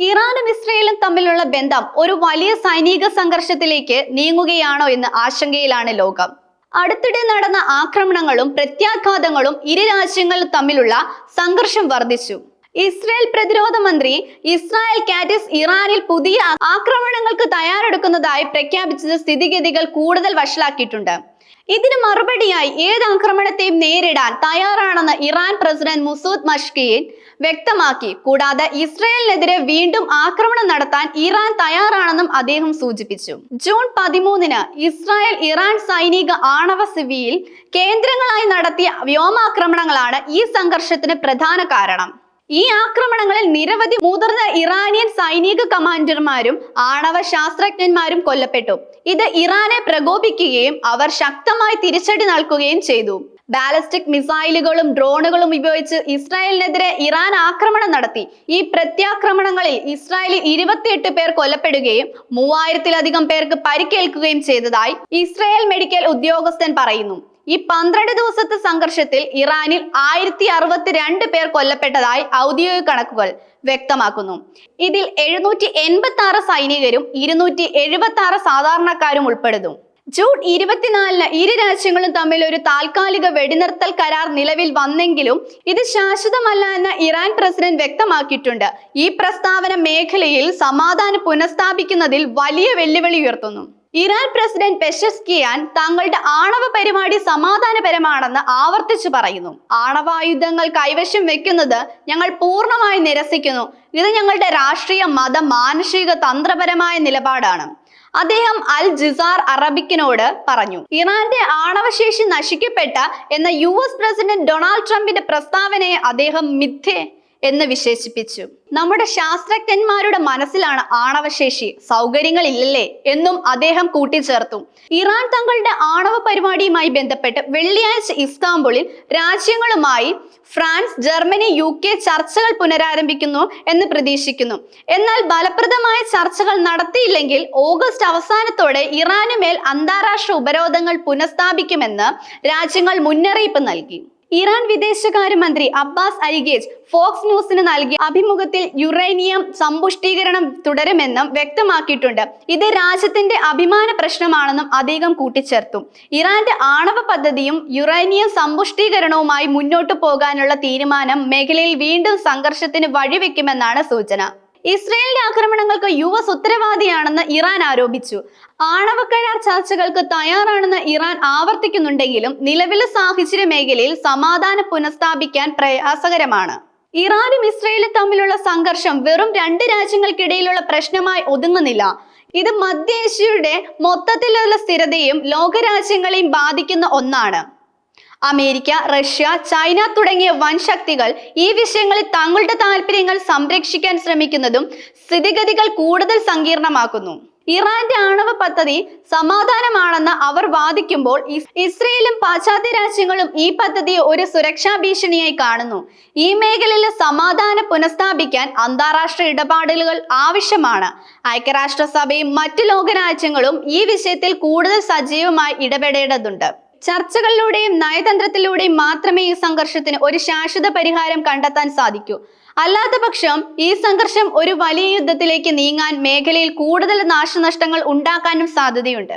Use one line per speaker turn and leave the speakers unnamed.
ഇറാനും ഇസ്രയേലും തമ്മിലുള്ള ബന്ധം ഒരു വലിയ സൈനിക സംഘർഷത്തിലേക്ക് നീങ്ങുകയാണോ എന്ന് ആശങ്കയിലാണ് ലോകം. അടുത്തിടെ നടന്ന ആക്രമണങ്ങളും പ്രത്യാഘാതങ്ങളും ഇരു രാജ്യങ്ങൾ തമ്മിലുള്ള സംഘർഷം വർദ്ധിച്ചു. ഇസ്രായേൽ പ്രതിരോധ മന്ത്രി ഇസ്രായേൽ കാറ്റിസ് ഇറാനിൽ പുതിയ ആക്രമണങ്ങൾക്ക് തയ്യാറെടുക്കുന്നതായി പ്രഖ്യാപിച്ചത് സ്ഥിതിഗതികൾ കൂടുതൽ വഷളാക്കിയിട്ടുണ്ട്. ഇതിന് മറുപടിയായി ഏത് ആക്രമണത്തെയും നേരിടാൻ തയ്യാറാണെന്ന് ഇറാൻ പ്രസിഡന്റ് മുസൂദ് മഷ്കീൻ വ്യക്തമാക്കി. കൂടാതെ ഇസ്രയേലിനെതിരെ വീണ്ടും ആക്രമണം നടത്താൻ ഇറാൻ തയ്യാറാണെന്നും അദ്ദേഹം സൂചിപ്പിച്ചു. ജൂൺ പതിമൂന്നിന് ഇസ്രായേൽ ഇറാൻ സൈനിക ആണവ സിവിയിൽ കേന്ദ്രങ്ങളായി നടത്തിയ വ്യോമാക്രമണങ്ങളാണ് ഈ സംഘർഷത്തിന് പ്രധാന കാരണം. ഈ ആക്രമണങ്ങളിൽ നിരവധി മുതിർന്ന ഇറാനിയൻ സൈനിക കമാൻഡർമാരും ആണവ ശാസ്ത്രജ്ഞന്മാരും കൊല്ലപ്പെട്ടു. ഇത് ഇറാനെ പ്രകോപിക്കുകയും അവർ ശക്തമായി തിരിച്ചടി നൽകുകയും ചെയ്തു. ബാലിസ്റ്റിക് മിസൈലുകളും ഡ്രോണുകളും ഉപയോഗിച്ച് ഇസ്രായേലിനെതിരെ ഇറാൻ ആക്രമണം നടത്തി. ഈ പ്രത്യാക്രമണങ്ങളിൽ ഇസ്രായേലിൽ ഇരുപത്തിയെട്ട് പേർ കൊല്ലപ്പെടുകയും മൂവായിരത്തിലധികം പേർക്ക് പരിക്കേൽക്കുകയും ചെയ്തതായി ഇസ്രായേൽ മെഡിക്കൽ ഉദ്യോഗസ്ഥൻ പറയുന്നു. ഈ പന്ത്രണ്ട് ദിവസത്തെ സംഘർഷത്തിൽ ഇറാനിൽ ആയിരത്തി അറുപത്തി രണ്ട് പേർ കൊല്ലപ്പെട്ടതായി ഔദ്യോഗിക കണക്കുകൾ വ്യക്തമാക്കുന്നു. ഇതിൽ എഴുന്നൂറ്റി എൺപത്തി ആറ് സൈനികരും ഇരുന്നൂറ്റി എഴുപത്തി ആറ് സാധാരണക്കാരും ഉൾപ്പെടുന്നു. ജൂൺ ഇരുപത്തിനാലിന് ഇരു രാജ്യങ്ങളും തമ്മിൽ ഒരു താൽക്കാലിക വെടിനിർത്തൽ കരാർ നിലവിൽ വന്നെങ്കിലും ഇത് ശാശ്വതമല്ല എന്ന് ഇറാൻ പ്രസിഡന്റ് വ്യക്തമാക്കിയിട്ടുണ്ട്. ഈ പ്രസ്താവന മേഖലയിൽ സമാധാനം പുനഃസ്ഥാപിക്കുന്നതിൽ വലിയ വെല്ലുവിളി ഉയർത്തുന്നു. ഇറാൻ പ്രസിഡന്റ് പെഷസ്കിയാൻ തങ്ങളുടെ ആണവ പരിപാടി സമാധാനപരമാണെന്ന് ആവർത്തിച്ചു പറയുന്നു. ആണവായുധങ്ങൾ കൈവശം വെക്കുന്നത് ഞങ്ങൾ പൂർണമായി നിരസിക്കുന്നു. ഇത് ഞങ്ങളുടെ രാഷ്ട്രീയ മത മാനുഷിക തന്ത്രപരമായ നിലപാടാണ്. അദ്ദേഹം അൽ ജിസാർ അറബിക്കിനോട് പറഞ്ഞു ഇറാന്റെ ആണവശേഷി നശിക്കപ്പെട്ട എന്ന യു പ്രസിഡന്റ് ഡൊണാൾഡ് ട്രംപിന്റെ പ്രസ്താവനയെ അദ്ദേഹം മിഥ്യ എന്ന് വിശേഷിപ്പിച്ചു. നമ്മുടെ ശാസ്ത്രജ്ഞന്മാരുടെ മനസ്സിലാണ് ആണവശേഷി സൗകര്യങ്ങൾ ഇല്ലല്ലേ എന്നും അദ്ദേഹം കൂട്ടിച്ചേർത്തു. ഇറാൻ തങ്ങളുടെ ആണവ പരിപാടിയുമായി ബന്ധപ്പെട്ട് വെള്ളിയാഴ്ച ഇസ്താംബുളിൽ രാജ്യങ്ങളുമായി ഫ്രാൻസ് ജർമ്മനി യു കെ ചർച്ചകൾ പുനരാരംഭിക്കുന്നു എന്ന് പ്രതീക്ഷിക്കുന്നു. എന്നാൽ ഫലപ്രദമായ ചർച്ചകൾ നടത്തിയില്ലെങ്കിൽ ഓഗസ്റ്റ് അവസാനത്തോടെ ഇറാനുമേൽ അന്താരാഷ്ട്ര ഉപരോധങ്ങൾ പുനഃസ്ഥാപിക്കുമെന്ന് രാജ്യങ്ങൾ മുന്നറിയിപ്പ് നൽകി. ഇറാൻ വിദേശകാര്യമന്ത്രി അബ്ബാസ് അരിഗേജ് ഫോക്സ് ന്യൂസിന് നൽകിയ അഭിമുഖത്തിൽ യുറേനിയം സമ്പുഷ്ടീകരണം തുടരുമെന്നും വ്യക്തമാക്കിയിട്ടുണ്ട്. ഇത് രാജ്യത്തിന്റെ അഭിമാന പ്രശ്നമാണെന്നും അദ്ദേഹം കൂട്ടിച്ചേർത്തു. ഇറാന്റെ ആണവ പദ്ധതിയും യുറേനിയം സമ്പുഷ്ടീകരണവുമായി മുന്നോട്ടു പോകാനുള്ള തീരുമാനം മേഖലയിൽ വീണ്ടും സംഘർഷത്തിന് വഴിവെക്കുമെന്നാണ് സൂചന. ഇസ്രയേലിന്റെ ആക്രമണങ്ങൾക്ക് യു എസ് ഉത്തരവാദിയാണെന്ന് ഇറാൻ ആരോപിച്ചു. ആണവ കരാർ ചർച്ചകൾക്ക് തയ്യാറാണെന്ന് ഇറാൻ ആവർത്തിക്കുന്നുണ്ടെങ്കിലും നിലവിലെ സാഹചര്യ മേഖലയിൽ സമാധാനം പുനഃസ്ഥാപിക്കാൻ പ്രയാസകരമാണ്. ഇറാനും ഇസ്രയേലും തമ്മിലുള്ള സംഘർഷം വെറും രണ്ട് രാജ്യങ്ങൾക്കിടയിലുള്ള പ്രശ്നമായി ഒതുങ്ങുന്നില്ല. ഇത് മധ്യേഷ്യയുടെ മൊത്തത്തിലുള്ള സ്ഥിരതയും ലോകരാജ്യങ്ങളെയും ബാധിക്കുന്ന ഒന്നാണ്. അമേരിക്ക റഷ്യ ചൈന തുടങ്ങിയ വൻ ശക്തികൾ ഈ വിഷയങ്ങളിൽ തങ്ങളുടെ താല്പര്യങ്ങൾ സംരക്ഷിക്കാൻ ശ്രമിക്കുന്നതും സ്ഥിതിഗതികൾ കൂടുതൽ സങ്കീർണമാക്കുന്നു. ഇറാന്റെ ആണവ പദ്ധതി സമാധാനമാണെന്ന് അവർ വാദിക്കുമ്പോൾ ഇസ് ഇസ്രയേലും പാശ്ചാത്യ രാജ്യങ്ങളും ഈ പദ്ധതിയെ ഒരു സുരക്ഷാ ഭീഷണിയായി കാണുന്നു. ഈ മേഖലയിലെ സമാധാനം പുനഃസ്ഥാപിക്കാൻ അന്താരാഷ്ട്ര ഇടപാടുകൾ ആവശ്യമാണ്. ഐക്യരാഷ്ട്രസഭയും മറ്റു ലോകരാജ്യങ്ങളും ഈ വിഷയത്തിൽ കൂടുതൽ സജീവമായി ഇടപെടേണ്ടതുണ്ട്. ചർച്ചകളിലൂടെയും നയതന്ത്രത്തിലൂടെയും മാത്രമേ ഈ സംഘർഷത്തിന് ഒരു ശാശ്വത പരിഹാരം കണ്ടെത്താൻ സാധിക്കൂ. അല്ലാത്ത പക്ഷം ഈ സംഘർഷം ഒരു വലിയ യുദ്ധത്തിലേക്ക് നീങ്ങാൻ മേഖലയിൽ കൂടുതൽ നാശനഷ്ടങ്ങൾ ഉണ്ടാക്കാനും സാധ്യതയുണ്ട്.